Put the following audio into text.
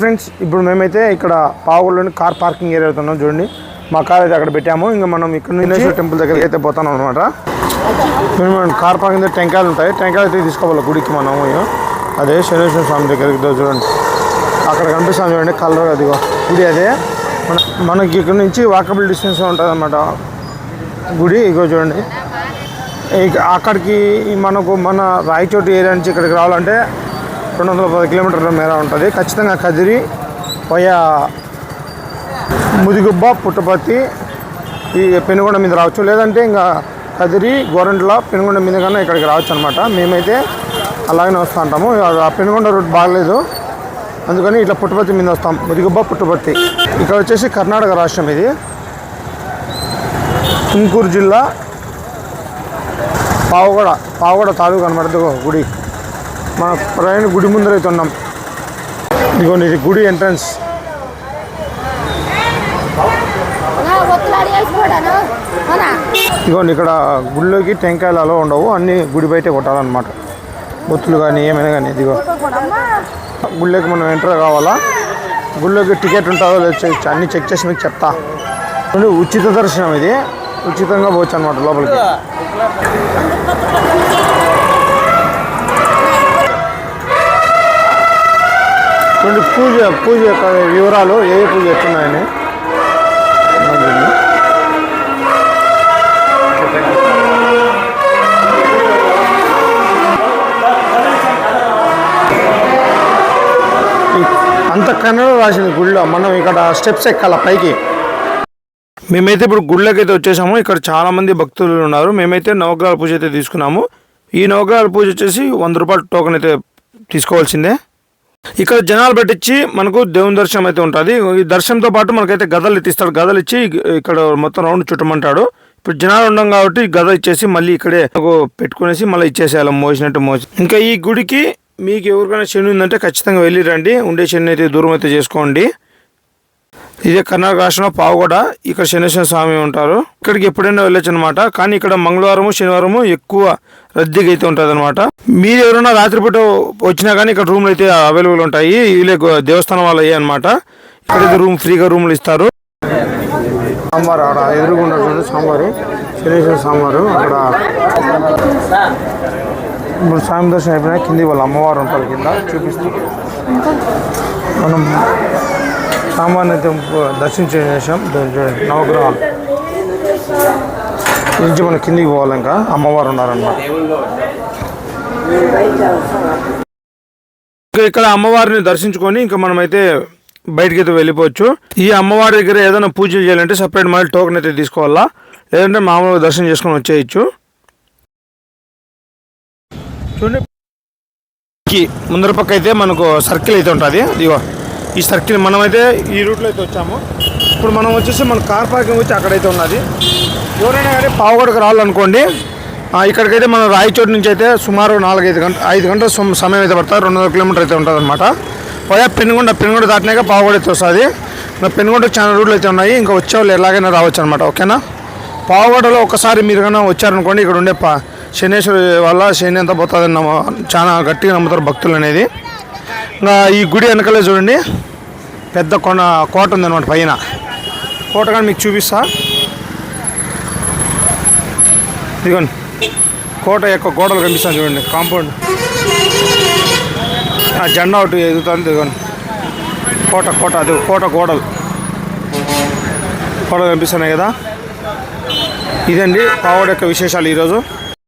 Friends ఇప్పుడు మేమైతే ఇక్కడ పావుగూడలోని కార్ పార్కింగ్ ఏరియా ఉన్నాం చూడండి. మా కార్ అయితే అక్కడ పెట్టాము. ఇంకా మనం ఇక్కడ నుంచి టెంపుల్ దగ్గరికి అయితే పోతాం అనమాట మేము కార్ పార్కింగ్ దగ్గర టెంకాయలు ఉంటాయి. టెంకాయలు అయితే తీసుకోవాలి గుడికి మనము అదే శనేశ్వర స్వామి దగ్గరికి చూడండి. అక్కడ కనిపిస్తాం చూడండి కలర్ అదిగో. గుడి అదే. మన మనకి ఇక్కడ నుంచి వాకబుల్ డిస్టెన్స్ ఉంటుంది అనమాట గుడి ఇగో చూడండి. ఇక అక్కడికి మనకు మన రాయచోటి ఏరియా నుంచి ఇక్కడికి రావాలంటే రెండు వందల పది కిలోమీటర్ల మేర ఉంటుంది. ఖచ్చితంగా కదిరి పోయా ముదిగుబ్బ పుట్టపర్తి ఈ పెనుగొండ మీద రావచ్చు. లేదంటే ఇంకా కదిరి గోరంట్ల పెనుగొండ మీద కన్నా ఇక్కడికి రావచ్చు అనమాట మేమైతే అలాగనే వస్తూ ఉంటాము. ఆ పెనుగొండ రూట్ బాగలేదు. అందుకని ఇట్లా పుట్టపర్తి మీద వస్తాం. ముదిగుబ్బ పుట్టపర్తి. ఇక్కడ వచ్చేసి కర్ణాటక రాష్ట్రం ఇది. తుమ్కూరు జిల్లా పావుగడ పావుగడ తాలూకు అనమాట గుడి. మన ప్రయాణ గుడి ముందర అయితే ఉన్నాం. ఇదిగోండి ఇది గుడి ఎంట్రన్స్ ఇదిగోండి ఇక్కడ గుడిలోకి టెంకాయలు అలా ఉండవు అన్నీ గుడి బయటే కొట్టాలన్నమాట. బొత్తులు కానీ ఏమైనా కానీ ఇదిగో. గుళ్ళోకి మనం ఎంటర్ కావాలా? గుళ్ళోకి టికెట్ ఉంటుందో లేదో చెక్ అన్ని చెక్ చేసి మీకు చెప్తా. ఉచిత దర్శనం ఇది. ఉచితంగా పోవచ్చు అనమాట లోపలికి. పూజ పూజ యొక్క వివరాలు ఏ ఏ పూజ వచ్చినాయని అంత కన్నడ రాసింది గుళ్ళ మనం ఇక్కడ స్టెప్స్ ఎక్కాల పైకి. మేమైతే ఇప్పుడు గుళ్ళకైతే వచ్చేసాము. ఇక్కడ చాలామంది భక్తులు ఉన్నారు. మేమైతే నవగ్రహాల పూజ అయితే తీసుకున్నాము. ఈ నవగ్రహాల పూజ వచ్చేసి వంద రూపాయల టోకెన్ అయితే తీసుకోవాల్సిందే. ఇక్కడ జనాలు పెట్టించి మనకు దేవుని దర్శనం అయితే ఉంటుంది. ఈ దర్శనంతో పాటు మనకైతే గదలు ఎత్తిస్తాడు గదలు ఇచ్చి ఇక్కడ మొత్తం రౌండ్ చుట్టమంటాడు. ఇప్పుడు జనాలు ఉండం కాబట్టి గద ఇచ్చేసి మళ్ళీ ఇక్కడే పెట్టుకునేసి మళ్ళీ ఇచ్చేసేయాలి. మోసినట్టు మోసి ఇంకా ఈ గుడికి మీకు ఎవరికైనా శని ఉందంటే ఖచ్చితంగా వెళ్ళి రండి. ఉండే శని అయితే దూరం అయితే చేసుకోండి. ఇదే కర్ణాటక రాష్ట్రంలో పావుగడ ఇక్కడ శనేశ్వర స్వామి ఉంటారు. ఇక్కడికి ఎప్పుడైనా వెళ్ళొచ్చు అనమాట కానీ ఇక్కడ మంగళవారము శనివారము ఎక్కువ రద్దీగా అయితే ఉంటుంది అనమాట మీరు ఎవరైనా రాత్రిపూట వచ్చినా కానీ ఇక్కడ రూమ్లు అయితే అవైలబుల్ ఉంటాయి. వీళ్ళే దేవస్థానం వాళ్ళు అయ్యాయి అనమాట. ఇక్కడైతే రూమ్ ఫ్రీగా రూమ్లు ఇస్తారు. సాంబార్ అక్కడ ఎదురుగుండా చూడండి సాంబారు శనేశ్వర సాంబారు అక్కడ ఇప్పుడు స్వామి దర్శనం అయిపోయినా కింది వాళ్ళ అమ్మవారు ఉంటారు కింద చూపిస్తాం మనం సామాన్య దర్శించే చేసాం దాన్ని చూడండి. నవగ్రహాలు నుంచి మనం కిందికి పోవాలి ఇంకా అమ్మవారు ఉన్నారన్నమాట. ఇంకా ఇక్కడ అమ్మవారిని దర్శించుకొని ఇంకా మనమైతే బయటకి అయితే వెళ్ళిపోవచ్చు. ఈ అమ్మవారి దగ్గర ఏదైనా పూజలు చేయాలంటే సపరేట్ మళ్ళీ టోకెన్ అయితే తీసుకోవాలా? లేదంటే మామూలుగా దర్శనం చేసుకొని వచ్చేయచ్చు. చూడండి. ముందర పక్క అయితే మనకు సర్కిల్ అయితే ఉంటుంది. ఇదిగో. ఈ సర్కిల్ మనమైతే ఈ రూట్లో అయితే వచ్చాము. ఇప్పుడు మనం వచ్చేసి మన కార్ పార్కింగ్ వచ్చి అక్కడైతే ఉన్నది. ఎవరైనా కానీ పావుగడకు రావాలనుకోండి ఇక్కడికైతే మనం రాయచోటు నుంచి అయితే సుమారు నాలుగైదు గంట ఐదు గంటల సమయం అయితే పడుతుంది. రెండు వందల కిలోమీటర్ అయితే ఉంటుంది అనమాట పోయా పెనుగొండ పెనుగొండ దాటినాక పావుగడ అయితే వస్తుంది. ఇంకా పెనుగొండ చాలా రూట్లు అయితే ఉన్నాయి. ఇంకా వచ్చేవాళ్ళు ఎలాగైనా రావచ్చు అనమాట ఓకేనా పావుగడలో ఒకసారి మీరు కన్నా వచ్చారనుకోండి ఇక్కడ ఉండే పా శనేశ్వరి వల్ల శని ఎంత పోతుందని నమ్మ చాలా గట్టిగా నమ్ముతారు భక్తులు అనేది. ఇంకా ఈ గుడి వెనకలే చూడండి. పెద్ద కొండ కోట ఉందన్నమాట పైన. కోట కానీ మీకు చూపిస్తా. ఇదిగోండి. కోట యొక్క గోడలు కనిపిస్తాను చూడండి. కాంపౌండ్. ఆ జెండా ఒకటి ఎదుగుతుంది ఇదిగోండి. కోట కోట అది కోట గోడలు. గోడలు కనిపిస్తున్నాయి కదా. ఇదండి పావుడు యొక్క విశేషాలు ఈరోజు.